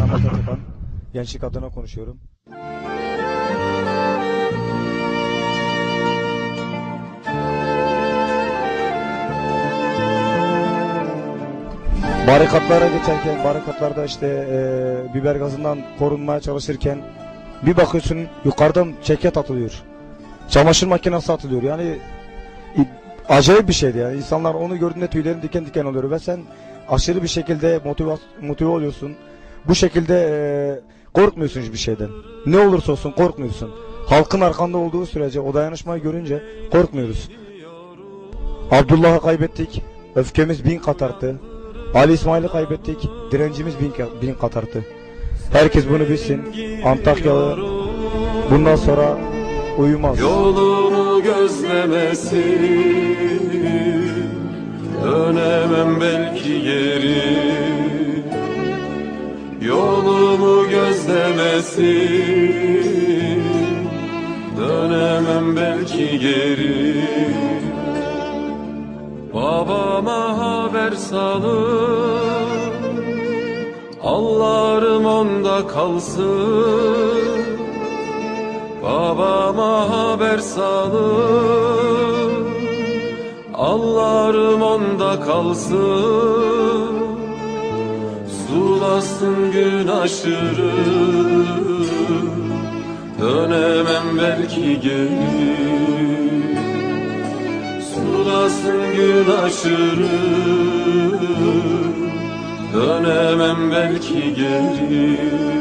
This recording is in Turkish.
Ahmet Atakan. Gençlik adına konuşuyorum. Barikatlara geçerken, barikatlarda işte e, biber gazından korunmaya çalışırken bir bakıyorsun yukarıdan ceket atılıyor. Çamaşır makinesi atılıyor. Yani acayip bir şeydi yani. İnsanlar onu gördüğünde tüylerin diken diken oluyor ve sen aşırı bir şekilde motive, motive oluyorsun. Bu şekilde e, korkmuyorsun hiçbir şeyden. Ne olursa olsun korkmuyorsun. Halkın arkanda olduğu sürece o dayanışmayı görünce korkmuyoruz. Abdullah'ı kaybettik. Öfkemiz bin kat arttı. Ali İsmail'i kaybettik. Direncimiz bin, bin kat arttı. Herkes bunu bilsin. Antakyalı bundan sonra uyumaz. Yolumu gözlemesin Dönemem belki geri Yolumu gözlemesin. Dönemem belki geri. Babama haber salın. Allah'ım onda kalsın. Babama haber salın. Allah'ım onda kalsın Sulasın gün aşırı. Dönemem belki geri. Sulasın gün aşırı. Dönemem belki geri